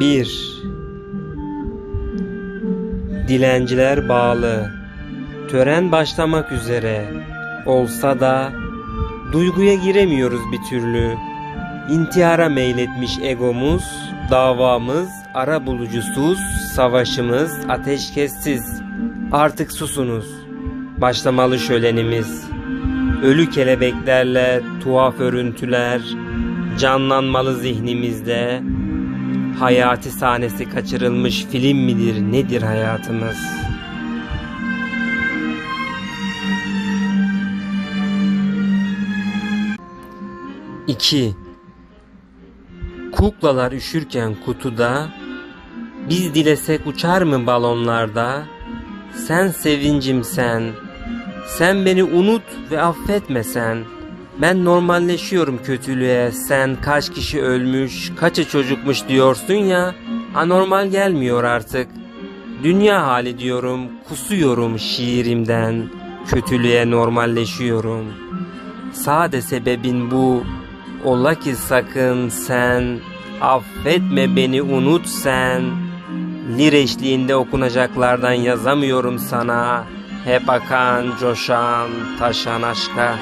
1 Dilenciler bağlı. Tören başlamak üzere. Olsa da duyguya giremiyoruz bir türlü. İntihara meyletmiş egomuz, davamız ara bulucusuz, savaşımız ateşkessiz. Artık susunuz. Başlamalı şölenimiz. Ölü kelebeklerle tuhaf örüntüler canlanmalı zihnimizde. Hayati sahnesi kaçırılmış film midir nedir hayatımız? İki. Kuklalar üşürken kutuda, biz dilesek uçar mı balonlarda? Sen sevincim sen, sen beni unut ve affetme sen. Ben normalleşiyorum kötülüğe, sen kaç kişi ölmüş, kaçı çocukmuş diyorsun ya, anormal gelmiyor artık. Dünya hali diyorum, kusuyorum şiirimden, kötülüğe normalleşiyorum. Sade sebebin bu, ola ki sakın sen, affetme beni unut sen. Lir eşliğinde okunacaklardan yazamıyorum sana, hep akan, coşan, taşan aşka.